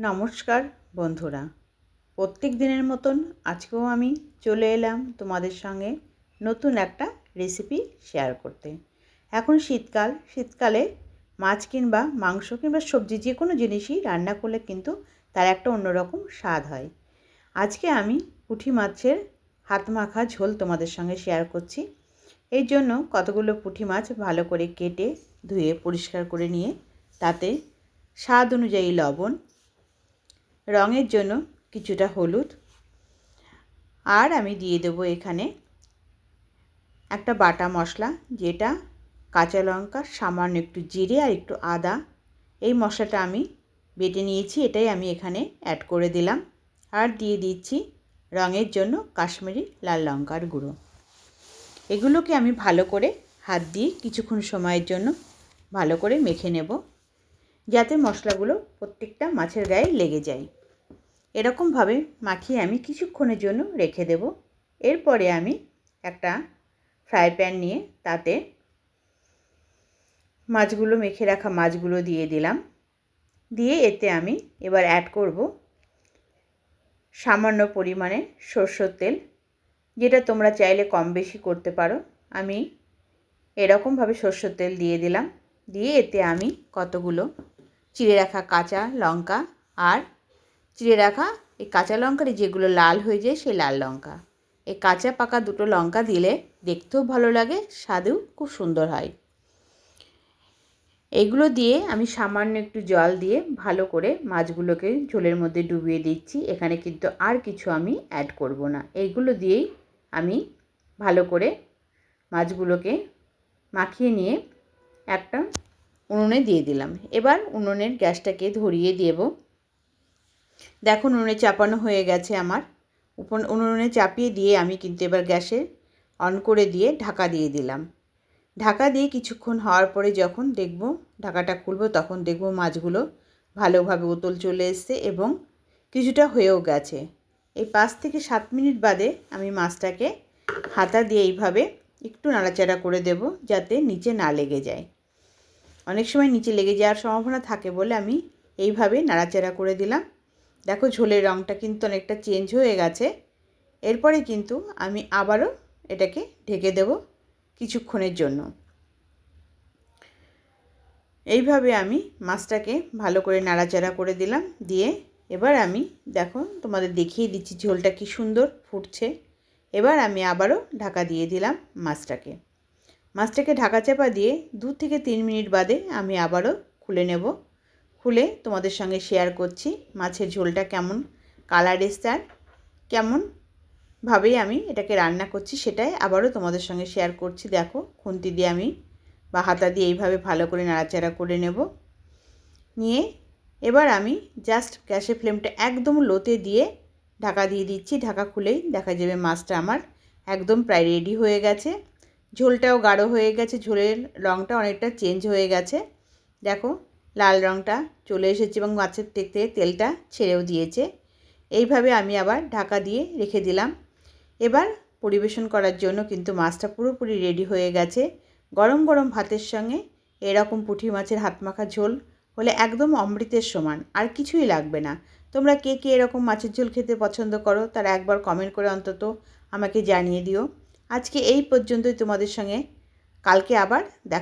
নমস্কার, বন্ধুরা। প্রত্যেক দিনের মতন আজকেও আমি চলে এলাম তোমাদের সঙ্গে নতুন একটা রেসিপি শেয়ার করতে। এখন শীতকাল, শীতকালে মাছ কিংবা মাংস কিংবা সবজি যে কোনো জিনিসই রান্না করলে কিন্তু তার একটা অন্যরকম স্বাদ হয়। আজকে আমি পুঁটি মাছের হাত মাখা ঝোল তোমাদের সঙ্গে শেয়ার করছি। এই জন্য কতগুলো পুঁটি মাছ ভালো করে কেটে ধুয়ে পরিষ্কার করে নিয়ে তাতে স্বাদ অনুযায়ী লবণ রঙের জন্য কিছুটা হলুদ। আর আমি দিয়ে দেবো এখানে একটা বাটা মশলা, যেটা কাঁচা লঙ্কা, সামান্য একটু জিরে আর একটু আদা। এই মশলাটা আমি বেটে নিয়েছি, এটাই আমি এখানে অ্যাড করে দিলাম। আর দিয়ে দিচ্ছি রঙের জন্য কাশ্মীরি লাল লঙ্কার গুঁড়ো। এগুলোকে আমি ভালো করে হাত দিয়ে কিছুক্ষণ সময়ের জন্য ভালো করে মেখে নেব, যাতে মশলাগুলো প্রত্যেকটা মাছের গায়ে লেগে যায়। এরকমভাবে মাখিয়ে আমি কিছুক্ষণের জন্য রেখে দেব। এরপরে আমি একটা ফ্রাই প্যান নিয়ে তাতে মাছগুলো, মেখে রাখা মাছগুলো দিয়ে দিলাম। দিয়ে এতে আমি এবার অ্যাড করব সামান্য পরিমাণে সর্ষের তেল, যেটা তোমরা চাইলে কম বেশি করতে পারো। আমি এরকমভাবে সর্ষের তেল দিয়ে দিলাম। দিয়ে এতে আমি কতগুলো, চিড়ে রাখা কাঁচা লঙ্কা আর চিড়ে রাখা এই কাঁচা লঙ্কারই যেগুলো লাল হয়ে যায় সেই লাল লঙ্কা। এই কাঁচা পাকা দুটো লঙ্কা দিলে দেখতেও ভালো লাগে, স্বাদেও খুব সুন্দর হয়। এগুলো দিয়ে আমি সামান্য একটু জল দিয়ে ভালো করে মাছগুলোকে ঝোলের মধ্যে ডুবিয়ে দিচ্ছি। এখানে কিন্তু আর কিছু আমি অ্যাড করব না। এইগুলো দিয়েই আমি ভালো করে মাছগুলোকে মাখিয়ে নিয়ে একটা উনুনে দিয়ে দিলাম। এবার উনুনের গ্যাসটাকে ধরিয়ে দেব। দেখুন, উনুনে চাপানো হয়ে গেছে আমার। উপর উনুনে চাপিয়ে দিয়ে আমি কিন্তু এবার গ্যাসে অন করে দিয়ে ঢাকা দিয়ে দিলাম। ঢাকা দিয়ে কিছুক্ষণ হওয়ার পরে যখন দেখব ঢাকাটা খুলবো, তখন দেখব মাছগুলো ভালোভাবে উতল চলে এসছে এবং কিছুটা হয়েও গেছে। এই পাঁচ থেকে সাত মিনিট বাদে আমি মাছটাকে হাতা দিয়ে এইভাবে একটু নাড়াচাড়া করে দেব যাতে নিচে না লেগে যায়। অনেক সময় নিচে লেগে যাওয়ার সম্ভাবনা থাকে বলে আমি এইভাবে নাড়াচাড়া করে দিলাম। দেখো ঝোলের রঙটা কিন্তু অনেকটা চেঞ্জ হয়ে গেছে। এরপরে কিন্তু আমি আবারও এটাকে ঢেকে দেব কিছুক্ষণের জন্য। এইভাবে আমি মাছটাকে ভালো করে নাড়াচাড়া করে দিলাম। দিয়ে এবার আমি দেখো তোমাদের দেখিয়ে দিচ্ছি ঝোলটা কি সুন্দর ফুটছে। এবার আমি আবারও ঢাকা দিয়ে দিলাম মাছটাকে। মাছটাকে ঢাকা চাপা দিয়ে দু থেকে তিন মিনিট বাদে আমি আবারও খুলে নেব। খুলে তোমাদের সঙ্গে শেয়ার করছি মাছের ঝোলটা কেমন কালার এসছে আর কেমনভাবেই আমি এটাকে রান্না করছি সেটাই আবারও তোমাদের সঙ্গে শেয়ার করছি। দেখো, খুন্তি দিয়ে আমি বা হাতা দিয়ে এইভাবে ভালো করে নাড়াচাড়া করে নেব। নিয়ে এবার আমি জাস্ট গ্যাসের ফ্লেমটা একদম লোতে দিয়ে ঢাকা দিয়ে দিচ্ছি। ঢাকা খুলেই দেখা যাবে মাছটা আমার একদম প্রায় রেডি হয়ে গেছে। ঝোলটাও গাঢ় হয়ে গেছে, ঝোলের রঙটা অনেকটা চেঞ্জ হয়ে গেছে। দেখো লাল রঙটা চলে এসেছে এবং মাছের থেকে তেলটা ছেড়েও দিয়েছে। এইভাবে আমি আবার ঢাকা দিয়ে রেখে দিলাম। এবার পরিবেশন করার জন্য কিন্তু মাছটা পুরোপুরি রেডি হয়ে গেছে। গরম গরম ভাতের সঙ্গে এরকম পুঁটি মাছের হাত মাখা ঝোল হলে একদম অমৃতের সমান, আর কিছুই লাগবে না। তোমরা কে কে এরকম মাছের ঝোল খেতে পছন্দ করো তারা একবার কমেন্ট করে অন্তত আমাকে জানিয়ে দিও। আজকে এই পর্যন্তই তোমাদের সঙ্গে। কালকে আবার দেখা